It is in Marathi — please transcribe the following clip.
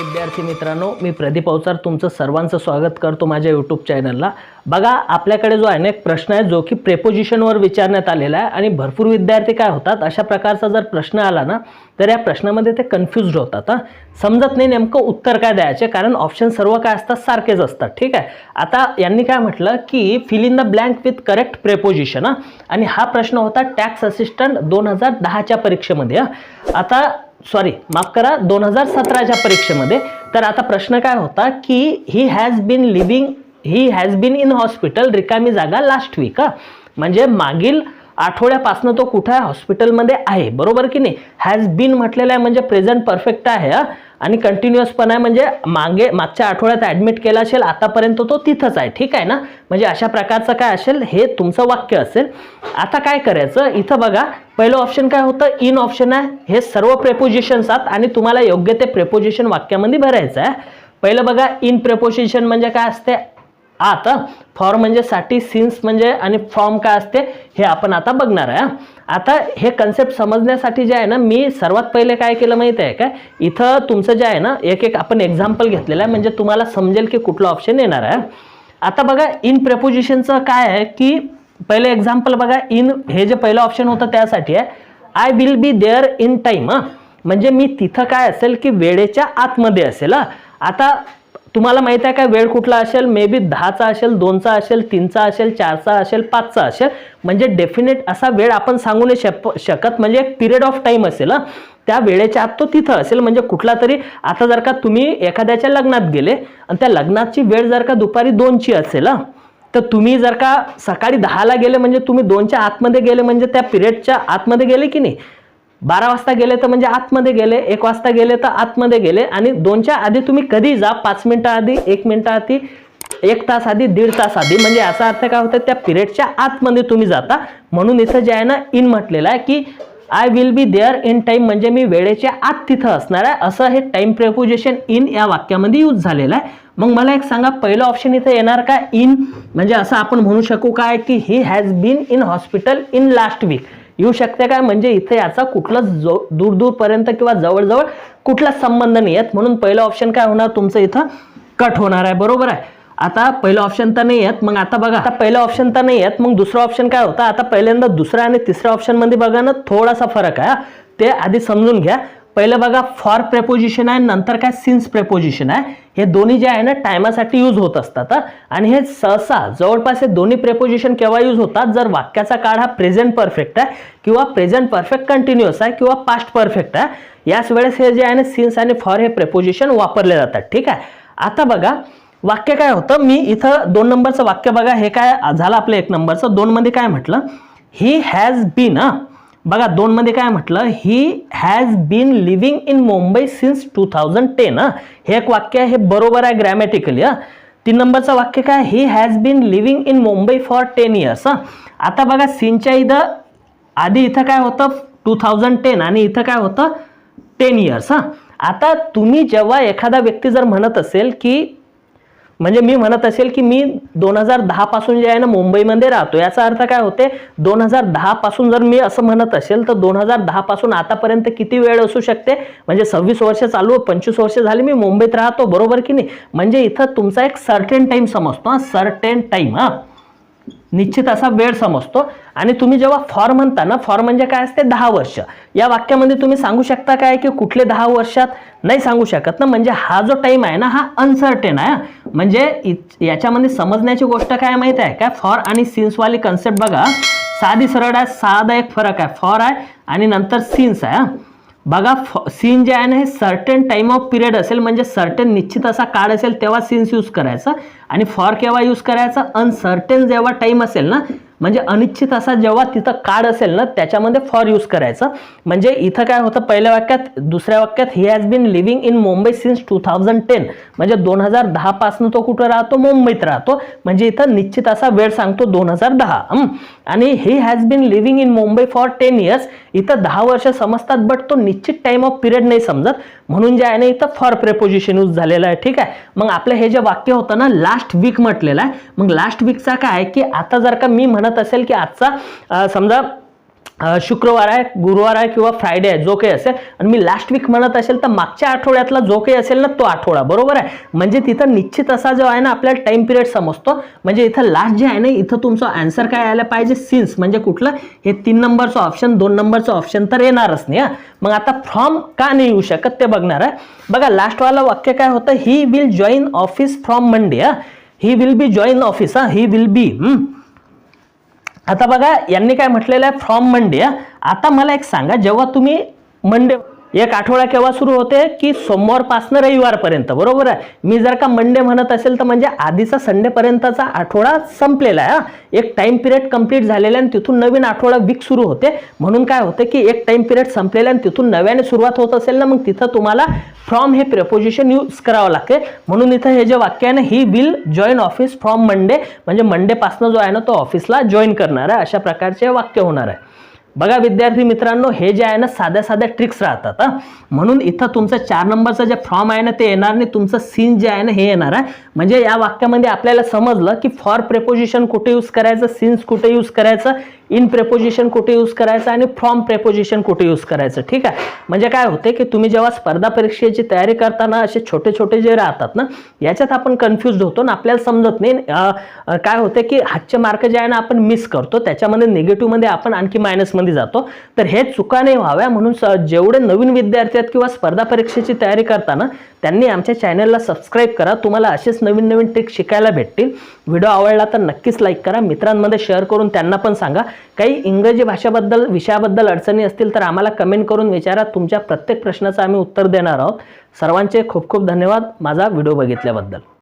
विद्यार्थी मित्रांनो मी प्रदीप अवचार तुमचं सर्वांचं स्वागत करतो माझ्या यूट्यूब चॅनलला बघा आपल्याकडे जो अनेक प्रश्न आहे जो की प्रेपोजिशनवर विचारण्यात आलेला आहे आणि भरपूर विद्यार्थी काय होतात अशा प्रकारचा जर प्रश्न आला ना तर या प्रश्नामध्ये ते कन्फ्युज्ड होतात हां. समजत नाही नेमकं उत्तर काय द्यायचे कारण ऑप्शन सर्व काय असतात सारखेच असतात ठीक आहे? आता यांनी काय म्हटलं की fill in the blank with correct preposition हां. आणि हा प्रश्न होता टॅक्स असिस्टंट दोन हजार दहाच्या परीक्षेमध्ये हां. आता सॉरी माफ करा दोन हजार सतराच्या परीक्षेमध्ये. तर आता प्रश्न काय होता की he has been living he has been in hospital रिकामी जागा लास्ट वीक हा? म्हणजे मागील आठवड्यापासून तो कुठं आहे? हॉस्पिटलमध्ये आहे. बरोबर की नाही? हॅज बीन म्हटलेलं आहे म्हणजे प्रेझेंट परफेक्ट आहे हा? आणि कंटिन्युअस पण आहे म्हणजे मागे मागच्या आठवड्यात ॲडमिट केला असेल आतापर्यंत तो तिथंच आहे ठीक आहे ना? म्हणजे अशा प्रकारचं काय असेल हे तुमचं वाक्य असेल. आता काय करायचं इथं बघा पहिलं ऑप्शन काय होतं? इन ऑप्शन आहे. हे सर्व प्रेपोजिशन्स आहेत आणि तुम्हाला योग्य ते प्रेपोजिशन वाक्यामध्ये भरायचं आहे. पहिलं बघा इन प्रेपोजिशन म्हणजे काय असते? आता फॉर म्हणजे साठी सिन्स म्हणजे आणि फॉर्म काय असते? हे आपण आता बघणार आहे आता हे कन्सेप्ट समजण्यासाठी जे आहे ना मी सर्वात पहिले काय केलं माहिती आहे काय इथं तुमचं जे आहे ना एक एक आपण एक्झाम्पल घेतलेलं आहे. म्हणजे तुम्हाला समजेल की कुठलं ऑप्शन येणार आहे. आता बघा इन प्रपोजिशनचं काय आहे की पहिलं एक्झाम्पल बघा इन हे जे पहिलं ऑप्शन होतं त्यासाठी आहे. I will be there in time हां. म्हणजे मी तिथं काय असेल की वेळेच्या आतमध्ये असेल आता तुम्हाला माहिती आहे का वेळ कुठला असेल? मे बी दहाचा असेल दोनचा असेल तीनचा असेल चारचा असेल पाचचा असेल. म्हणजे डेफिनेट असा वेळ आपण सांगू नाही शप शकत. म्हणजे एक पिरियड ऑफ टाईम असेल हं. त्या वेळेच्या आत तो तिथं असेल. म्हणजे कुठला तरी आता जर का तुम्ही एखाद्याच्या लग्नात गेले आणि त्या लग्नाची वेळ जर का दुपारी दोनची असेल तर तुम्ही जर का सकाळी दहाला गेले म्हणजे तुम्ही दोनच्या आतमध्ये गेले म्हणजे त्या पिरियडच्या आतमध्ये गेले की नाही? बारा वाजता गेले तर म्हणजे आतमध्ये गेले एक वाजता गेले तर आतमध्ये गेले आणि दोनच्या आधी तुम्ही कधी जा पाच मिनटं आधी एक मिनटं आधी एक तास आधी दीड तास आधी. म्हणजे याचा अर्थ काय होतं त्या पिरियडच्या आतमध्ये तुम्ही जाता. म्हणून इथं जे आहे ना इन म्हटलेलं आहे की I will be there in time म्हणजे मी वेळेच्या आत तिथं असणार आहे. असं हे टाईम प्रेपोजिशन इन या वाक्यामध्ये यूज झालेलं आहे. मग मला एक सांगा पहिलं ऑप्शन इथं येणार का? इन म्हणजे असं आपण म्हणू शकू काय की he has been in hospital in last week येऊ शकते काय म्हणजे इथे याचा कुठलाच जो दूर दूरपर्यंत किंवा जवळजवळ कुठलाच संबंध नाही आहेत म्हणून पहिलं ऑप्शन काय होणार? तुमचं इथं कट होणार आहे. बरोबर आहे? आता पहिलं ऑप्शन तर नाही आहेत मग आता बघा. आता पहिलं ऑप्शन तर नाही आहेत मग दुसरं ऑप्शन काय होतं? आता पहिल्यांदा दुसऱ्या आणि तिसऱ्या ऑप्शनमध्ये बघा ना थोडासा फरक आहे ते आधी समजून घ्या. पहिलं बघा फॉर प्रेपोजिशन आहे नंतर काय सिन्स प्रेपोजिशन आहे. हे दोन्ही जे आहे ना टायमासाठी यूज होत असतात आणि हे सहसा जवळपास हे दोन्ही प्रेपोजिशन केव्हा यूज होतात? जर वाक्याचा काळ हा प्रेझेंट परफेक्ट आहे किंवा प्रेझेंट परफेक्ट कंटिन्युअस आहे किंवा पास्ट परफेक्ट आहे याच वेळेस हे जे आहे ना सिन्स आणि फॉर हे प्रेपोजिशन वापरले जातात ठीक आहे? आता बघा वाक्य काय होतं? मी इथं दोन नंबरचं वाक्य बघा हे काय झालं आपलं एक नंबरचं? दोनमध्ये काय म्हटलं? ही हॅज बीन बघा दोनमध्ये काय म्हटलं? He has been living in Mumbai since two thousand ten हे. एक वाक्य आहे हे बरोबर आहे ग्रॅमॅटिकली हा. तीन नंबरचं वाक्य काय? He has been living in Mumbai for ten years हां. आता बघा सिनच्या इथं आधी इथं काय होतं? टू थाउजंड टेन आणि इथं काय होतं? टेन इयर्स हां. आता तुम्ही जेव्हा एखादा व्यक्ती जर म्हणत असेल की म्हणजे मी म्हणत असेल की मी दोन हजार दहा पासून जे आहे ना मुंबईमध्ये राहतो याचा अर्थ काय होते? दोन हजार दहा पासून जर मी असं म्हणत असेल तर दोन हजार दहा पासून आतापर्यंत किती वेळ असू शकते? म्हणजे सव्वीस वर्ष चालू पंचवीस वर्ष झाली मी मुंबईत राहतो बरोबर की नाही? म्हणजे इथं तुमचा एक सर्टेन टाईम समजतो हा सर्टेन टाईम हा. निश्चित असा वेळ समजतो. आणि तुम्ही जेव्हा फॉर म्हणता ना फॉर म्हणजे काय असते? दहा वर्ष. या वाक्यामध्ये तुम्ही सांगू शकता काय की कुठले दहा वर्षात? नाही सांगू शकत ना. म्हणजे हा जो टाइम आहे ना हा अनसर्टेन आहे म्हणजे याच्यामध्ये समजण्याची गोष्ट काय माहिती आहे? काय? फॉर आणि सिन्सवाली कन्सेप्ट बघा. साधी सरळ आहे साधा एक फरक आहे. फॉर आहे आणि नंतर सिन्स आहे हा. बघा सीन जे आहे ना हे सर्टन टाइम ऑफ पिरियड असेल म्हणजे सर्टन निश्चित असा काळ असेल तेव्हा सीन्स यूज करायचा. आणि फॉर केव्हा यूज करायचा? अनसर्टन जेव्हा टाइम असेल ना म्हणजे अनिश्चित असा जेव्हा तिथं कार्ड असेल ना त्याच्यामध्ये फॉर यूज करायचं. म्हणजे इथं काय होतं पहिल्या वाक्यात दुसऱ्या वाक्यात he has been living in Mumbai since two thousand ten म्हणजे दोन हजार दहापासून तो कुठं राहतो? मुंबईत राहतो. म्हणजे इथं निश्चित असा वेळ सांगतो दोन हजार दहा. आणि he has been living in Mumbai for ten years इथं दहा वर्ष समजतात बट तो निश्चित टाइम ऑफ पिरियड नाही समजत. म्हणून जे आहे ना इथं फॉर प्रेपोजिशन यूज झालेलं आहे ठीक आहे? मग आपलं हे जे वाक्य होतं ना लास्ट वीक म्हटलेलं आहे. मग लास्ट वीकचा काय की आता जर का मी म्हणत असेल की आजचा समजा शुक्रवार आहे गुरुवार आहे किंवा फ्रायडे आहे जो काही असेल आणि मी लास्ट वीक म्हणत असेल तर मागच्या आठवड्यातला जो काही असेल ना तो आठवडा बरोबर आहे? म्हणजे तिथं निश्चित असा जो आहे ना आपल्याला टाइम पिरियड समजतो. म्हणजे इथं लास्ट जे आहे ना इथं तुमचं आन्सर काय यायला पाहिजे? सिन्स म्हणजे कुठलं? हे तीन नंबरचं ऑप्शन दोन नंबरचं ऑप्शन तर येणारच नाही हा. मग आता फ्रॉम का नाही येऊ शकत ते बघणार आहे बघा लास्टवाला वाक्य काय होतं? He will join office from Monday हा. He will be join office हा. ही विल बी आता बघा यांनी काय म्हटलेलं आहे फ्रॉम मंडे आता मला एक सांगा जेव्हा तुम्ही मंडे एक आठवडा केव्हा सुरू होते की सोमवारपासनं रविवारपर्यंत बरोबर आहे? मी जर का मंडे म्हणत असेल तर म्हणजे आधीचा संडेपर्यंतचा आठवडा संपलेला आहे हा. एक टाईम पिरियड कंप्लीट झालेला आहे आणि तिथून नवीन आठवडा वीक सुरू होते. म्हणून काय होते की एक टाईम पिरियड संपलेला आहे आणि तिथून नव्याने सुरुवात होत असेल ना मग तिथं तुम्हाला फ्रॉम हे प्रपोजिशन यूज करावं लागते. म्हणून इथं हे जे वाक्य आहे ना he will join office from Monday म्हणजे मंडेपासनं जो आहे ना तो ऑफिसला जॉईन करणार आहे. अशा प्रकारचे वाक्य होणार आहे. बघा विद्यार्थी मित्रांनो हे जे आहे ना साध्या साध्या ट्रिक्स राहतात हा. म्हणून इथं तुमचं चार नंबरचं जे फॉर्म आहे ना ते येणार नाही. तुमचं सीन जे आहे ना हे येणार आहे म्हणजे या वाक्यामध्ये आपल्याला समजलं की फॉर प्रेपोजिशन कुठे यूज करायचं सीन्स कुठे यूज करायचं इन प्रेपोजिशन कुठे यूज करायचं आणि फ्रॉम प्रेपोजिशन कुठे यूज करायचं ठीक आहे? म्हणजे काय होते की तुम्ही जेव्हा स्पर्धा परीक्षेची तयारी करताना असे छोटे छोटे जे राहतात ना याच्यात आपण कन्फ्युज होतो ना आपल्याला समजत नाही. काय होते की हातचे मार्क जे आहे ना आपण मिस करतो. त्याच्यामध्ये निगेटिव्हमध्ये आपण आणखी मायनसमध्ये जातो. तर हे चुका नाही व्हाव्या म्हणून स- जेवढे नवीन विद्यार्थी आहेत किंवा स्पर्धा परीक्षेची तयारी करताना त्यांनी आमच्या चॅनलला सबस्क्राईब करा. तुम्हाला असेच नवीन नवीन ट्रिक शिकायला भेटतील. व्हिडिओ आवडला तर नक्कीच लाईक करा. मित्रांमध्ये शेअर करून त्यांना पण सांगा. काही इंग्रजी भाषेबद्दल विषयाबद्दल अडचणी असतील तर आम्हाला कमेंट करून विचारा. तुमच्या प्रत्येक प्रश्नाचं आम्ही उत्तर देणार आहोत. सर्वांचे खूप खूप धन्यवाद. माझा व्हिडिओ बघितल्याबद्दल.